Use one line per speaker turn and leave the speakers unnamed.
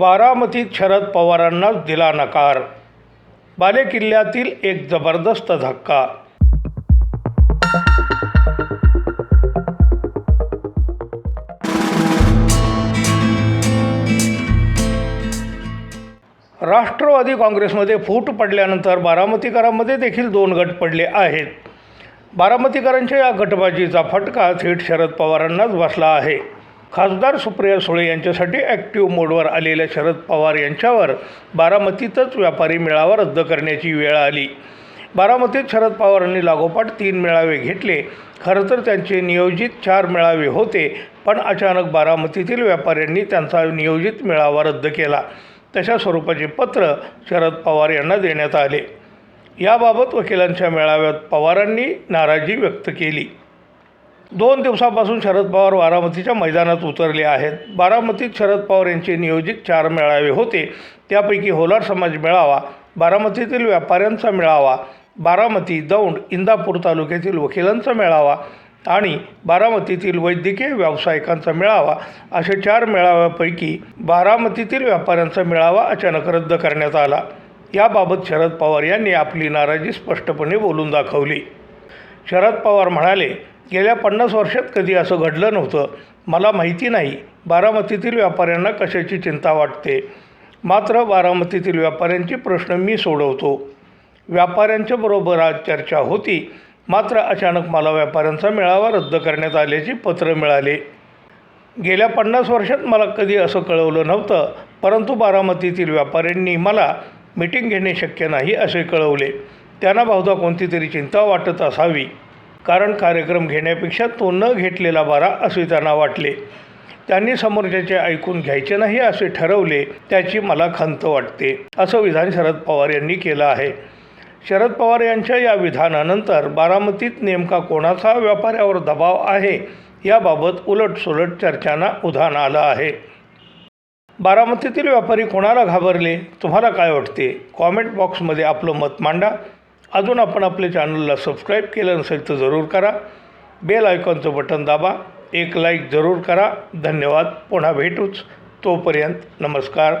बारामतीत शरद पवारांनाच दिला नकार. बालेकिल्ल्यातील एक जबरदस्त धक्का. राष्ट्रवादी काँग्रेसमध्ये फूट पडल्यानंतर बारामतीकरांमध्ये देखील दोन गट पडले आहेत. बारामतीकरांच्या या गटबाजीचा फटका थेट शरद पवारांनाच बसला आहे. खासदार सुप्रिया सुळे यांच्यासाठी ॲक्टिव्ह मोडवर आलेल्या शरद पवार यांच्यावर बारामतीतच व्यापारी मेळावा रद्द करण्याची वेळ आली. बारामतीत शरद पवारांनी लागोपाठ तीन मेळावे घेतले. खरं तर त्यांचे नियोजित चार मेळावे होते पण अचानक बारामतीतील व्यापाऱ्यांनी त्यांचा नियोजित मेळावा रद्द केला. तशा स्वरूपाचे पत्र शरद पवार यांना देण्यात आले. याबाबत वकिलांच्या मेळाव्यात पवारांनी नाराजी व्यक्त केली. दोन दिवसापासून शरद पवार बारामतीच्या मैदानात उतरले आहेत. बारामतीत शरद पवार यांचे नियोजित चार मेळावे होते. त्यापैकी होलार समाज मेळावा बारामतीतील व्यापाऱ्यांचा मेळावा बारामती दौंड इंदापूर तालुक्यातील वकिलांचा मेळावा आणि बारामतीतील वैद्यकीय व्यावसायिकांचा मेळावा. अशा चार मेळाव्यापैकी बारामतीतील व्यापाऱ्यांचा मेळावा अचानक रद्द करण्यात आला. याबाबत शरद पवार यांनी आपली नाराजी स्पष्टपणे बोलून दाखवली. शरद पवार म्हणाले गेल्या पन्नास वर्षात कधी असं घडलं नव्हतं. मला माहिती नाही. बारामतीतील व्यापाऱ्यांना कशाची चिंता वाटते? मात्र बारामतीतील व्यापाऱ्यांचे प्रश्न मी सोडवतो. व्यापाऱ्यांच्या बरोबर आज चर्चा होती. मात्र अचानक मला व्यापाऱ्यांचा मेळावा रद्द करण्यात आल्याचे पत्र मिळाले. गेल्या पन्नास वर्षात मला कधी असं कळवलं नव्हतं. परंतु बारामतीतील व्यापाऱ्यांनी मला मिटिंग घेणे शक्य नाही असे कळवले. त्यांना बहुधा कोणती तरी चिंता वाटत असावी. कारण कार्यक्रम घेण्यापेक्षा तो न घेतलेला बरा असे त्यांना वाटले. त्यांनी समोरच्याचे ऐकून घ्यायचे नाही असे ठरवले त्याची मला खंत वाटते असं विधान शरद पवार यांनी केलं आहे. शरद पवार यांच्या या विधानानंतर बारामतीत नेमका कोणाचा व्यापाऱ्यावर दबाव आहे याबाबत उलटसुलट चर्चांना उधाण आलं आहे. बारामतीतील व्यापारी कोणाला घाबरले तुम्हाला काय वाटते? कॉमेंट बॉक्समध्ये आपलं मत मांडा. अजून आपण आपल्या चॅनलला सबस्क्राईब केलं नसेल तर जरूर करा. बेल आयकॉनचं बटन दाबा. एक लाईक जरूर करा. धन्यवाद. पुन्हा भेटूच. तोपर्यंत नमस्कार.